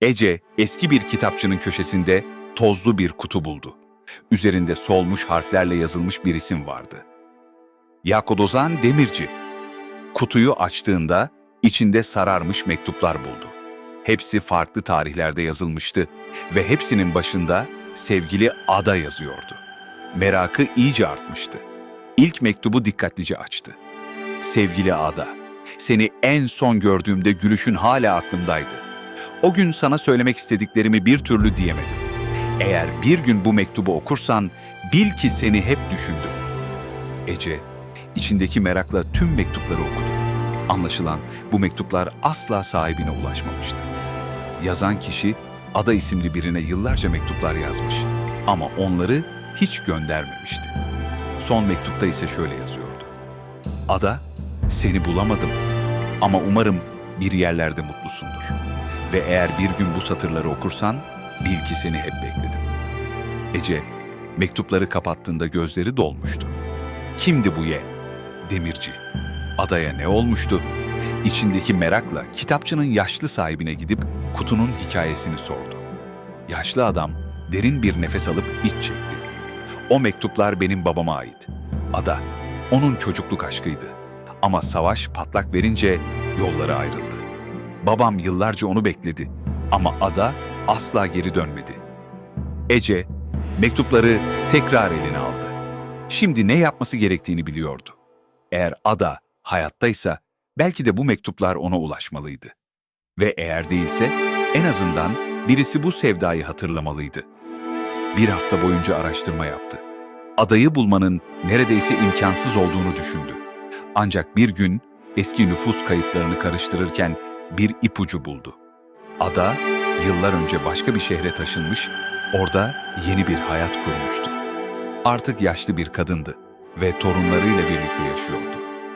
Ece eski bir kitapçının köşesinde tozlu bir kutu buldu. Üzerinde solmuş harflerle yazılmış bir isim vardı. Yakodozan Demirci. Kutuyu açtığında içinde sararmış mektuplar buldu. Hepsi farklı tarihlerde yazılmıştı ve hepsinin başında sevgili Ada yazıyordu. Merakı iyice artmıştı. İlk mektubu dikkatlice açtı. Sevgili Ada, seni en son gördüğümde gülüşün hala aklımdaydı. O gün sana söylemek istediklerimi bir türlü diyemedim. Eğer bir gün bu mektubu okursan bil ki seni hep düşündüm. Ece içindeki merakla tüm mektupları okudu. Anlaşılan bu mektuplar asla sahibine ulaşmamıştı. Yazan kişi Ada isimli birine yıllarca mektuplar yazmış ama onları hiç göndermemişti. Son mektupta ise şöyle yazıyordu. Ada, seni bulamadım ama umarım bir yerlerde mutlusundur. Ve eğer bir gün bu satırları okursan bil ki seni hep bekledim. Ece, mektupları kapattığında gözleri dolmuştu. Kimdi bu ye? Demirci. Adaya ne olmuştu? İçindeki merakla kitapçının yaşlı sahibine gidip kutunun hikayesini sordu. Yaşlı adam derin bir nefes alıp iç çekti. O mektuplar benim babama ait. Ada, onun çocukluk aşkıydı. Ama savaş patlak verince yolları ayrıldı. Babam yıllarca onu bekledi ama Ada asla geri dönmedi. Ece mektupları tekrar eline aldı. Şimdi ne yapması gerektiğini biliyordu. Eğer Ada hayattaysa belki de bu mektuplar ona ulaşmalıydı. Ve eğer değilse en azından birisi bu sevdayı hatırlamalıydı. Bir hafta boyunca araştırma yaptı. Adayı bulmanın neredeyse imkansız olduğunu düşündü. Ancak bir gün eski nüfus kayıtlarını karıştırırken bir ipucu buldu. Ada yıllar önce başka bir şehre taşınmış, orada yeni bir hayat kurmuştu. Artık yaşlı bir kadındı ve torunlarıyla birlikte yaşıyordu.